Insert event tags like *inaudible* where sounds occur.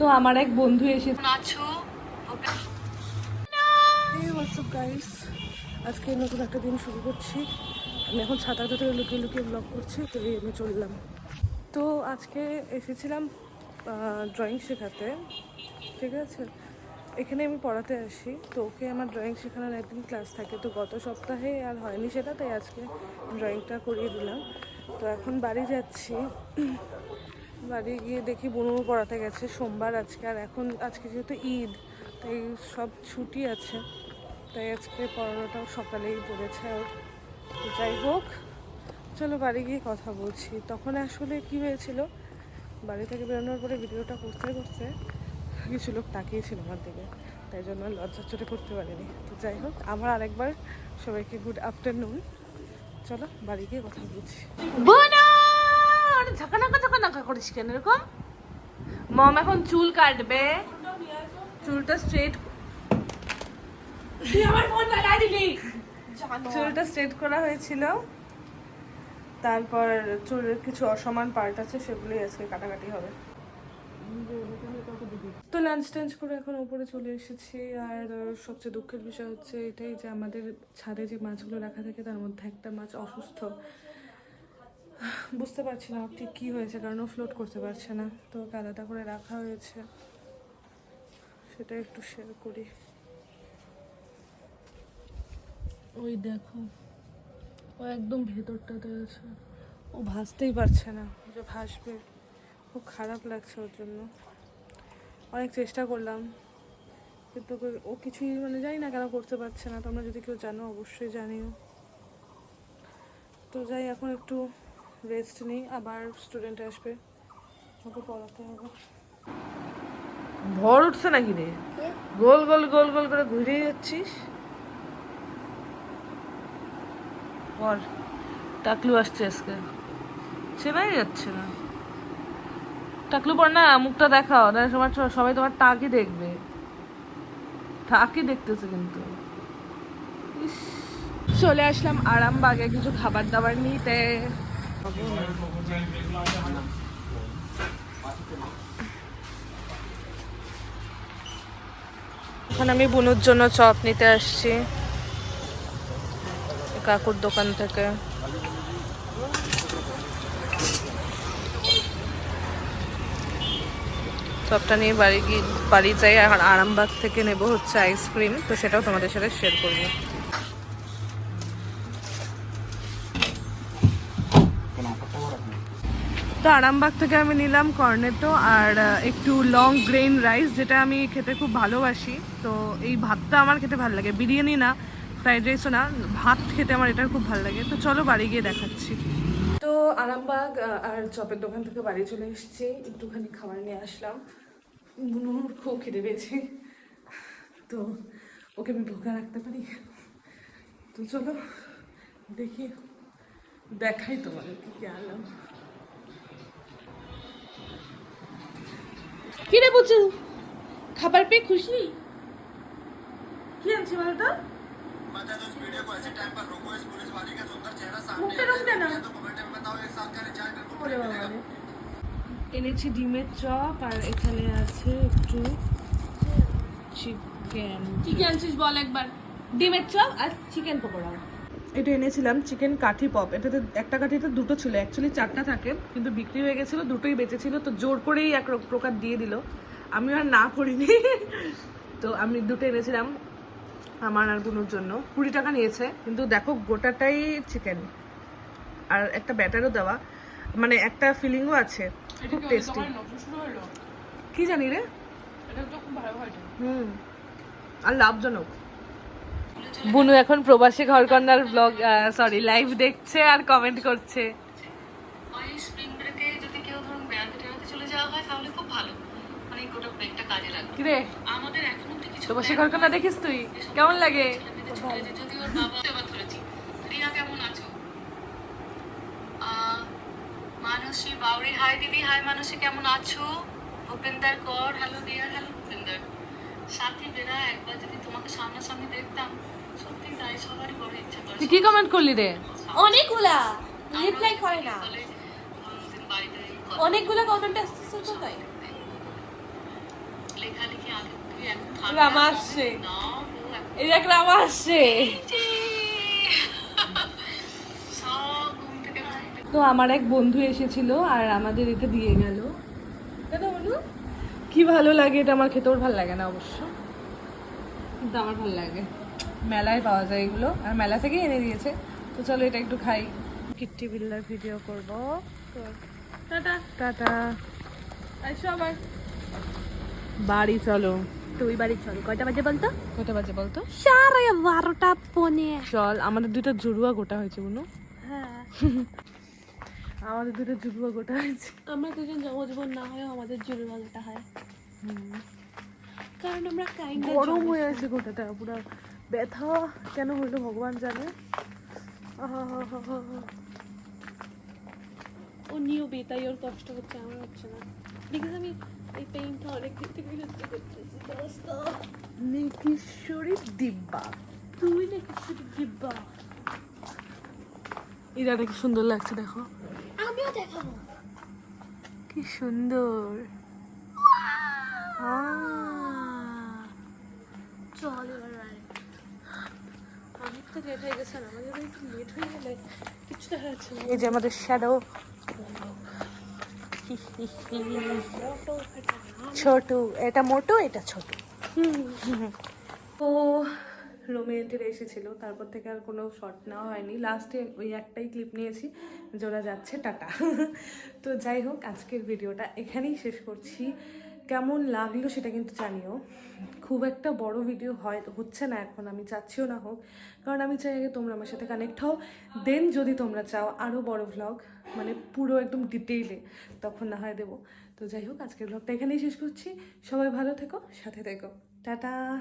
তো আমার এক বন্ধু এসে আজকে নতুন একটা দিন শুরু করছি। আমি এখন ছাতার ভেতরে লুকিয়ে লুকিয়ে ব্লগ করছি তো এই আমি চললাম। তো আজকে এসেছিলাম ড্রয়িং শেখাতে ঠিক আছে? এখানে আমি পড়াতে আসি তো ওকে আমার ড্রয়িং শেখানোর একদিন ক্লাস থাকে তো গত সপ্তাহে আর হয়নি সেটা তাই আজকে ড্রয়িংটা করিয়ে দিলাম। তো এখন বাড়ি যাচ্ছি। বাড়ি গিয়ে দেখি বুনু পড়াতে গেছে, সোমবার আজকে, আর এখন আজকে যেহেতু ঈদ, তাই সব ছুটি আছে। তাই আজকে পড়ানোটাও সকালেই পড়েছে ওর। যাই হোক, চলো বাড়ি গিয়ে কথা বলছি। তখন আসলে কি হয়েছিল, বাড়ি থেকে বেরোনোর পরে ভিডিওটা করতে করতে কিছু লোক তাকিয়েছিল আমার দিকে, তাই জন্য লজ্জা চোটে করতে পারিনি। তো যাই হোক আমার আরেকবার সবাইকে গুড আফটারনুন চলো বাড়ি গিয়ে কথা বলছি। বোনা ঝাঁকানাকা ঝাঁকানাকা করিস কেন এরকম? মম এখন চুল কাটবে। চুলটা স্ট্রেট চুলটা স্ট্রেট করা হয়েছিল। তারপর চুলের কিছু অসমান পার্ট আছে সেগুলোই আজকে কাটাকাটি হবে। তো লাঞ্চ টাঞ্চ করে এখন উপরে চলে এসেছি আর সবচেয়ে দুঃখের বিষয় হচ্ছে এটাই যে আমাদের ছাদে যে মাছগুলো রাখা থাকে তার মধ্যে একটা মাছ অসুস্থ। বুঝতে পারছি না ঠিক কী হয়েছে, কারণ ও ফ্লোট করতে পারছে না। তো ওকে আলাদা করে রাখা হয়েছে। সেটা একটু শেয়ার করি। ওই দেখো, ও একদম ভেতরটাতে আছে। ও ভাসতেই পারছে না যে ভাসবে। খুব খারাপ লাগছে ওর জন্য। অনেক চেষ্টা করলাম। কিন্তু ও কিছুই মানে জানি না কেন করতে পারছে না। তোমরা যদি কেউ জানো, অবশ্যই জানিও। তো যাই, এখন একটু রেস্ট নিই আবার স্টুডেন্ট আসবে। ওকে পড়াতে হবে। ভর উঠছে নাকি রে? গোল গোল গোল গোল করে ঘুরে যাচ্ছিস? পর টাকলু আসছে আজকে। চেনাই যাচ্ছে না। টাকলু পর না মুখটা দেখাও না তোমার সবাই তোমার টাকই দেখবে। টাকই দেখতেছে কিন্তু। ইস, চলে আসলাম আরামবাগে কিছু খাবার দাবার নিতে। এখন আমি বুনুর জন্য চপ নিতে আসছি। কাকুর দোকান থেকে। চপটা নিয়ে বাড়ি গিয়ে বাড়ি যাই আর আরামবাগ থেকে নেব হচ্ছে আইসক্রিম তো সেটাও তোমাদের সাথে শেয়ার করব। তো আরামবাগ থেকে আমি নিলাম কর্নেটো আর একটু লং গ্রেন রাইস যেটা আমি খেতে খুব ভালোবাসি। তো এই ভাতটা আমার খেতে ভালো লাগে। বিরিয়ানি না ফ্রাইড রাইসও না, ভাত খেতে আমার এটা খুব ভালো লাগে। তো চলো বাড়ি গিয়ে দেখাচ্ছি। তো আরামবাগ আর চপের দোকান থেকে বাড়ি চলে এসেছি। একটুখানি খাবার নিয়ে আসলাম। বুনুর খুব খেতে পেয়েছি। তো ওকে আমি ভোকা রাখতে পারি। তো চলো দেখি, দেখাই তোমাদেরকে কি আনলাম। কিরে বুঝু? খাবার পেয়ে খুশি? কি আনছি বলতো? এনেছি ডিমের চপ আর এখানে আছে একটু চিকেন কি কি আনছিস বল একবার? ডিমের চপ আর চিকেন পকোড়া। এটা এনেছিলাম চিকেন কাঠি পপ। এটাতে একটা কাঠিতে দুটো ছিল অ্যাকচুয়ালি চারটা থাকে কিন্তু বিক্রি হয়ে গেছিল দুটোই বেঁচেছিল তো জোর করেই এক রক- প্রকার দিয়ে দিল। আমি আর না করিনি। তো আমি দুটো এনেছিলাম আমার আর বুনুর জন্য। কুড়ি টাকা নিয়েছে কিন্তু দেখো গোটাটাই চিকেন আর একটা ব্যাটারও দেওয়া। মানে একটা ফিলিংও আছে খুব টেস্টি কি জানি রে? হুম। আর লাভজনক। বুনু এখন প্রবাসী ঘরকন্যার ব্লগ সরি লাইভ দেখছে আর কমেন্ট করছে। মানে প্রবাসী ঘরকন্যা দেখিস তুই? কেমন লাগে? মানসী বাউরি হাই দিদি হাই মানসী কেমন আছো? ভূপেন্দার কর হ্যালো রিয়া হ্যালো ভূপেন্দার। সাথী বেরা একবার যদি তোমাকে সামনাসামনি দেখতাম সত্যি তাই সবারই বড় ইচ্ছা করে। তুই কি কমেন্ট করলি রে? অনেকগুলা। রিপ্লাই করে না। অনেকগুলা কমেন্ট আসতেছে তো তাই? লেখালেখি আগে এখন রামা আসছে। এই দেখ রামা আসছে। তো আমার এক বন্ধু এসেছিল আর আমাদের এটা দিয়ে গেল। কি ভালো লাগে এটা আমার খেতেও ভালো লাগে না অবশ্য। কিন্তু আমার ভালো লাগে। মেলায় পাওয়া যায় এগুলো। আর মেলা থেকেই এনে দিয়েছে। তো চলো এটা একটু খাই। কিট্টি বিল্লার ভিডিও করব। তো টাটা। টাটা। আবার। বাড়ি চলো। তুই বাড়ি চল। কয়টা বাজে বলতো? কটা বাজে বলতো? সাড়ে বারোটা পনে। চল আমাদের দুটো জুড়ুয়া গোটা হয়েছে বুনু। হ্যাঁ। *laughs* আমাদের দুটো জুড়ুয়া গোটা হয়েছে আমরা দুজন জমজীবন না হয়েও আমাদের জুড়ে বাজাটা হয়। কারণ আমরা কাইন্ড গরম হয়ে আছে গোটাটা পুরো ব্যথা কেন হইল ভগবান জানে। ও নিয়বে তাই ওর কষ্ট হচ্ছে আমার হচ্ছে না। বিকজ আমি এই পেইনটা অনেক দিন থেকে সহ্য করতেছি দোস্ত। নিকিশ্বরী দিব্যা। তুই না কিছু দিব্যা এটা কি সুন্দর লাগছে দেখো। আমিও দেখাবো। কি সুন্দর। চল এবার অনেক তো লেট হয়ে গেছে আমাদের একটু লেট হয়ে গেলে কিছু দেখা যাচ্ছে এই যে আমাদের শ্যাডো ছোটু এটা মোটু এটা ছোট। *laughs* ও রোমেন্টের এসেছিল, তারপর থেকে আর কোনো শট নেওয়া হয়নি। লাস্টে ওই একটাই ক্লিপ নিয়েছি, জোড়া যাচ্ছে, টাটা। তো যাই হোক, আজকের ভিডিওটা এখানেই শেষ করছি। কেমন লাগল সেটা কিন্তু জানিও। খুব একটা বড় ভিডিও হয়, হচ্ছে না এখন, আমি চাচ্ছিও না হোক। কারণ আমি চাই আগে তোমরা আমার সাথে কানেক্ট হও। দেন যদি তোমরা চাও আরও বড় ভ্লগ মানে পুরো একদম ডিটেইলে তখন না হয় দেবো। তো যাই হোক, আজকের ভ্লগটা এখানেই শেষ করছি। সবাই ভালো থেকো, সাথে থেকো। টাটা।